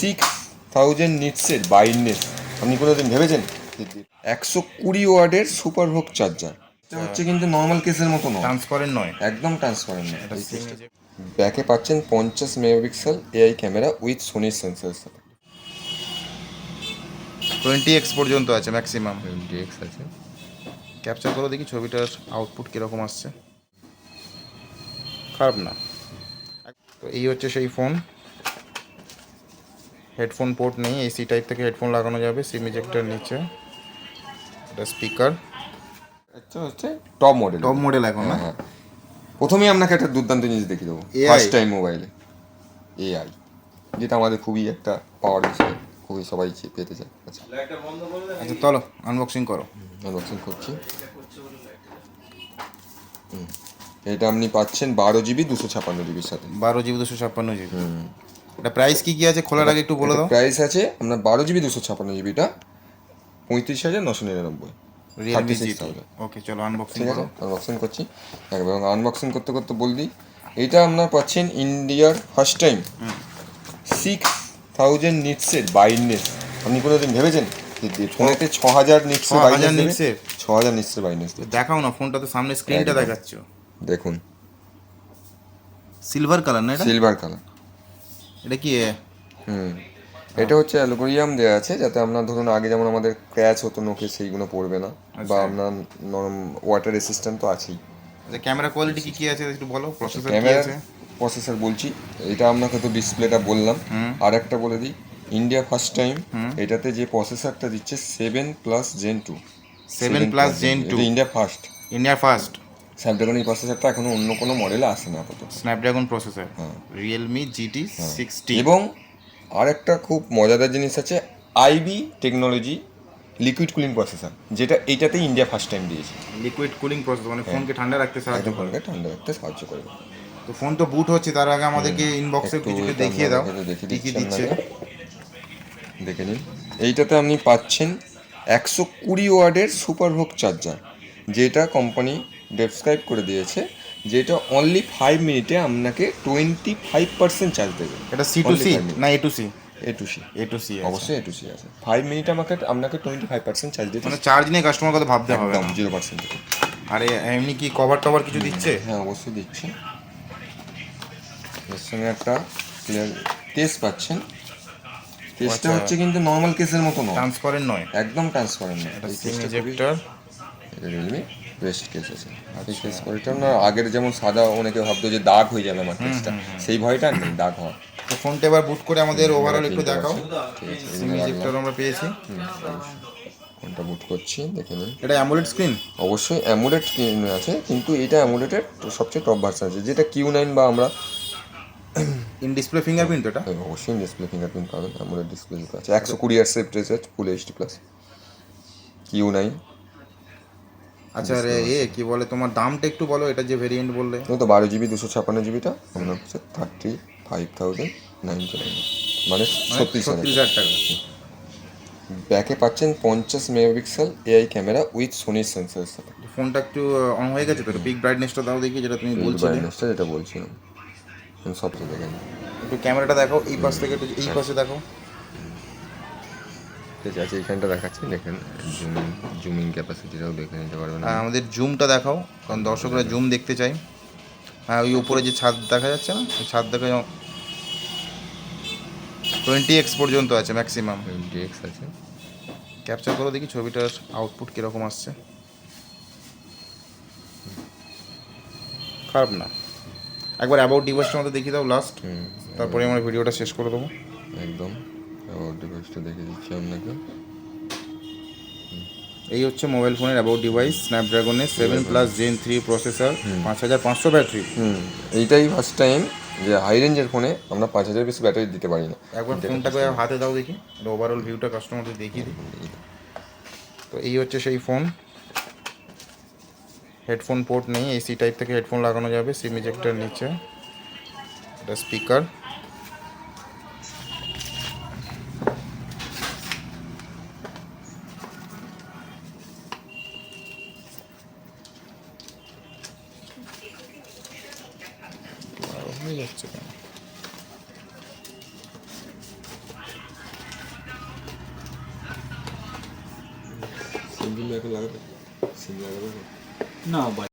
Six thousand নিটসের বাইন্ডনেস আপনি কোনোদিন ভেবেছেন? একশো কুড়ি ওয়ার্ডের সুপার হোক চার্জার। এটা হচ্ছে কিন্তু নর্মাল কেসের মতো নয়। ট্রান্সপারেন্ট নয়। একদম ট্রান্সপারেন্ট না এটা যে ব্যাকে পাচ্ছেন পঞ্চাশ মেগাপিক্সেল এআই ক্যামেরা উইথ সোনির সেন্সার সাথে টোয়েন্টি এক্স পর্যন্ত আছে ম্যাক্সিমাম ডিএক্স আছে। ক্যাপচার করে দেখি ছবিটার আউটপুট কীরকম আসছে। খারাপ না। তো এই হচ্ছে সেই ফোন হেডফোন পোর্ট নেই এসি টাইপ থেকে হেডফোন লাগানো যাবে সিম ইজেক্টার নিচে এটা স্পিকার। এটা হচ্ছে টপ মডেল। টপ মডেল এখন না? হ্যাঁ প্রথমেই আপনাকে একটা দুর্দান্ত জিনিস দেখিয়ে দেবো। ফার্স্ট টাইম মোবাইলে এআই যেটা আমাদের খুবই একটা পাওয়ার বিষয় খুবই সবাই পেতে চায়। আচ্ছা। আচ্ছা চলো আনবক্সিং করো। আনবক্সিং করছি। হুম। এটা আপনি পাচ্ছেন বারো জিবি দুশো ছাপান্ন জিবির সাথে। বারো জিবি দুশো ছাপ্পান্ন জিবি এটা প্রাইস কি কি আছে খোলার আগে একটু বলে দাও। প্রাইস আছে আপনার বারো জিবি দুশো ছাপান্ন জিবিটা পঁয়ত্রিশ হাজার নশো নিরানব্বই। রিয়েলমি জি ওকে চলো আনবক্সিং করো। আনবক্সিং করছি। একবার আনবক্সিং করতে করতে বল দিই এটা আপনার পাচ্ছেন ইন্ডিয়ার ফার্স্ট টাইম সিক্স থাউজেন্ড নিটসের বাইন্ডনেস আপনি কোনোদিন ভেবেছেন ফোনেতে ছ হাজার নিটসের 6000 বাইন্ডনেস ছ হাজার নিটসের বাইন্ডনেস দেখাও না ফোনটা তো সামনে স্ক্রিনটা দেখাচ্ছ। দেখুন। সিলভার কালার না এটা? সিলভার কালার এটা কি হুম। এটা হচ্ছে অ্যালগোরিয়াম দেওয়া আছে যাতে আপনার ধরুন আগে যেমন আমাদের ক্র্যাচ হতো নোকে সেইগুলো পড়বে না। বা আপনার নরম ওয়াটার রেসিস্ট্যান্ট তো আছেই। আচ্ছা ক্যামেরা কোয়ালিটি কি কি আছে? একটু বলো প্রসেসর কি আছে? প্রসেসর বলছি এটা আপনাকে তো ডিসপ্লেটা বললাম। আর একটা বলে দিই ইন্ডিয়া ফার্স্ট টাইম এটাতে যে প্রসেসরটা দিচ্ছে seven plus Gen two 7 plus Gen 2 India first India first Snapdragon এই প্রসেসরটা এখনও অন্য কোনো মডেলে আসে না আপাতত। স্ন্যাপড্রাগন প্রসেসর হ্যাঁ। রিয়েলমি জিটি সিক্সটি এবং আর একটা খুব মজাদার জিনিস আছে IB technology liquid cooling processor যেটা এইটাতেই ইন্ডিয়া ফার্স্ট টাইম দিয়েছে। লিকুইড কুলিং প্রসেসর মানে ফোনকে ঠান্ডা রাখতে সাহায্য একদম করে। ফোনকে ঠান্ডা রাখতে সাহায্য করবে তো ফোন তো বুট হচ্ছে তার আগে আমাদেরকে ইনবক্সে একটু কিছু দেখিয়ে দাও কি কি দিচ্ছে দেখে নিন। এইটাতে আপনি পাচ্ছেন একশো কুড়ি ওয়ার্ডের সুপার হোক চার্জার যেটা কোম্পানি ডেসক্রাইব করে দিয়েছে যেটা অনলি ফাইভ মিনিটে আপনাকে টোয়েন্টি ফাইভ পার্সেন্ট চার্জ দেবে। এটা সি টু সি না A to C A to C A to C অবশ্যই এ টু সি আছে। ফাইভ মিনিটে আমাকে আপনাকে টোয়েন্টি ফাইভ পার্সেন্ট চার্জ দিতে মানে চার্জ নিয়ে কাস্টমার কথা ভাবতে হবে একদম না। জিরো পার্সেন্ট আর এমনি কি কভার টভার কিছু দিচ্ছে? হ্যাঁ অবশ্যই দিচ্ছি। এর সঙ্গে একটা ক্লিয়ার কেস পাচ্ছেন। কেসটা আচ্ছা। হচ্ছে কিন্তু নর্মাল কেসের মতো নয়। ট্রান্সপারেন্ট নয়। একদম ট্রান্সপারেন্ট নয়। এটা SIM ejector Realme best case আছে। আচ্ছা। কেস কোয়ালিটি না আগের যেমন সাদা অনেকে ভাবতো যে দাগ হয়ে যাবে আমার কেসটা সেই ভয়টা নেই দাগ হওয়া তো ফোনটা এবার বুট করে আমাদের ওভারঅল একটু দেখাও। সিম ইজেক্টর আমরা পেয়েছি। কোনটা বুট করছি দেখে নিন। এটা অ্যামোলেড স্ক্রিন অবশ্যই অ্যামুলেট আছে কিন্তু এটা অ্যামুলেটের সবচেয়ে টপ ভার্সন আছে যেটা কিউ নাইন বা আমরা ইন ডিসপ্লে ফিঙ্গারপ্রিন্ট এটা? হ্যাঁ, অবশ্যই ডিসপ্লে ফিঙ্গারপ্রিন্ট পাবেন অ্যামুলেট ডিসপ্লে আছে একশো কুড়ি আর সেফ রেসেট full HD plus Q nine আচ্ছা রে এ কি বলে তোমার দামটা একটু বলো এটা যে ভেরিয়েন্ট বললে। তো বারো জিবি দুশো ছাপান্ন জিবিটা আপনার হচ্ছে thirty five thousand ninety nine মানে ছত্রিশ হাজার টাকা। ব্যাকে পাচ্ছেন পঞ্চাশ megapixel AI camera with Sony সেন্সারের সাথে ফোনটা একটু অন হয়ে গেছে তো? পিক ব্রাইটনেসটা দাও দেখি যেটা তুমি বলছিলে। ব্রাইটনেসটা যেটা বলছিলাম। সবচেয়ে দেখেন একটু ক্যামেরাটা দেখো এই পাশ থেকে একটু এই পাশে দেখো ঠিক আছে এইখানটা দেখাচ্ছি দেখেন জুমিং জুমিং ক্যাপাসিটিটাও দেখে নিতে পারবেন। আর আমাদের জুমটা দেখাও কারণ দর্শকরা জুম দেখতে চাই হ্যাঁ ওই উপরে যে ছাদ দেখা যাচ্ছে না ওই ছাদ দেখা টোয়েন্টি এক্স পর্যন্ত আছে ম্যাক্সিমাম ডিএক্স আছে। ক্যাপচার করো দেখি ছবিটার আউটপুট কীরকম আসছে। খারাপ না। একবার অ্যাবাউট ডিভাইসটা আমাদের দেখিয়ে দাও লাস্ট তারপরে আমরা ভিডিওটা শেষ করে দেবো। একদম। অ্যাবাউট ডিভাইসটা দেখে দিচ্ছি আপনাকে। এই হচ্ছে মোবাইল ফোনের about device স্ন্যাপড্রাগনের seven plus Gen three processor পাঁচ হাজার পাঁচশো ব্যাটারি এইটাই ফার্স্ট টাইম যে হাই রেঞ্জের ফোনে আমরা পাঁচ হাজার বেশি ব্যাটারি দিতে পারি না। একবার ফোনটাকে হাতে দাও দেখি ওভারঅল ভিউটা কাস্টমারদের দেখিয়ে দিই। তো এই হচ্ছে সেই ফোন হেডফোন পোর্ট নেই এসি টাইপ থেকে হেডফোন লাগানো যাবে সিম ইজেক্টার নিচে। এটা স্পিকার হচ্ছে কেন? সিঙ্গেল এখন লাগাবে সিঙ্গেল লাগাবে না